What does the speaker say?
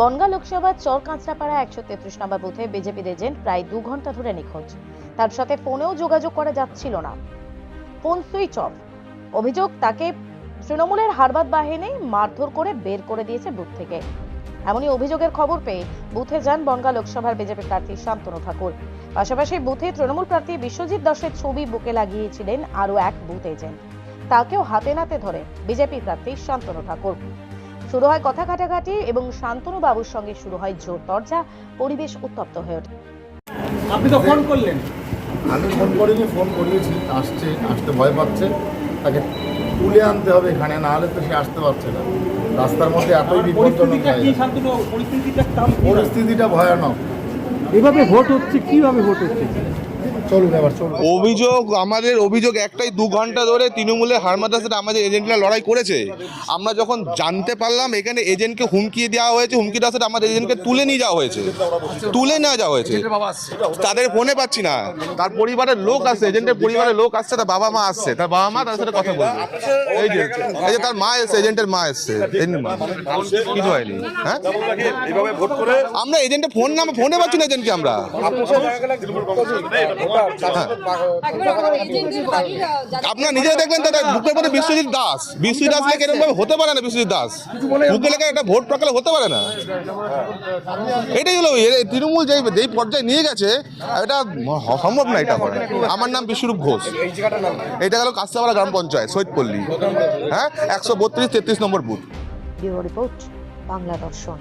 বনগা লোকসভার চর কাঁচরাপাড়া একশো তেত্রিশ নম্বর বুথে বিজেপির এজেন্ট প্রায় দু ঘণ্টা ধরে নিখোঁজ। তার সাথে ফোনেও যোগাযোগ করা যাচ্ছিল না। Phone switch off. অভিযোগ, তাকে তৃণমূলের হারবাদ বাহিনী মারধর করে বের করে দিয়েছে বুথ থেকে। এমনই অভিযোগের খবর পেয়ে বুথে যান বনগা লোকসভার বিজেপি প্রার্থী শান্তনু ঠাকুর। পাশাপাশি বুথে তৃণমূল প্রার্থী বিশ্বজিৎ দাসের ছবি বুকে লাগিয়েছিলেন আরও এক বুথ এজেন্ট। তাকেও হাতে নাতে ধরে বিজেপি প্রার্থী শান্তনু ঠাকুর। শুরু হয় কথা কাটাকাটি এবং শান্তনু বাবুর সঙ্গে শুরু হয় জোর তর্জা পরিবেশ উত্তপ্ত হয়ে ওঠে। আপনি তো ফোন করলেন। আমি ফোন করিনি ফোন করিয়েছি আসছে আসতে ভয় পাচ্ছে। তাকে তুলে আনতে হবে এখানে না হলে তো সে আসতে পারছে না। রাস্তার মধ্যে এতই বিপজ্জনক পরিস্থিতিটা কি জায়গা। শান্তনু? পরিস্থিতিটা কেমন? পরিস্থিতিটা ভয়ানক। এভাবে ভোট হচ্ছে কীভাবে ভোট হচ্ছে? অভিযোগ, আমাদের অভিযোগ একটাই, দু ঘণ্টা ধরে তৃণমূলের হারমাদার সাথে আমাদের এজেন্টরা লড়াই করেছে। আমরা যখন জানতে পারলাম, এখানে এজেন্টকে হুমকি দেওয়া হয়েছে হুমকি দেওয়ার সাথে আমাদের এজেন্টকে তুলে নিয়ে যাওয়া হয়েছে। তুলে নিয়ে যাওয়া হয়েছে। তাদের ফোনে পাচ্ছি না। তার পরিবারের লোক আসছে, এজেন্টের পরিবারের লোক আসছে, তার বাবা মা আসছে, তার বাবা মা তার সাথে কথা বলবে। এই যে এই যে তার মা এসছে, এজেন্টের মা এসছে কিছু হয়নি। হ্যাঁ? আমরা এজেন্টের ফোন নাম ফোনে পাচ্ছি না এজেন্টকে আমরা। আপনারা নিজে দেখবেন দাদা বুকের মধ্যে বিশ্বজিৎ দাস। বিশ্বজিৎ দাস লেখা এরকম হতে পারে না বিশ্বজিৎ দাস। বুকে লেখা একটা ভোট প্রকালে হতে পারে না। এটাই হলো তৃণমূল যেই যেই পর্যায়ে নিয়ে গেছে, এটা সম্ভব না এটা করা। আমার নাম বিশ্বরূপ ঘোষ। এটা গেল কাস্তাপাড়া গ্রাম পঞ্চায়েত, সৈয়দপল্লী। হ্যাঁ? একশো বত্রিশ তেত্রিশ নম্বর বুথ। রিপোর্ট, বাংলা দর্শন।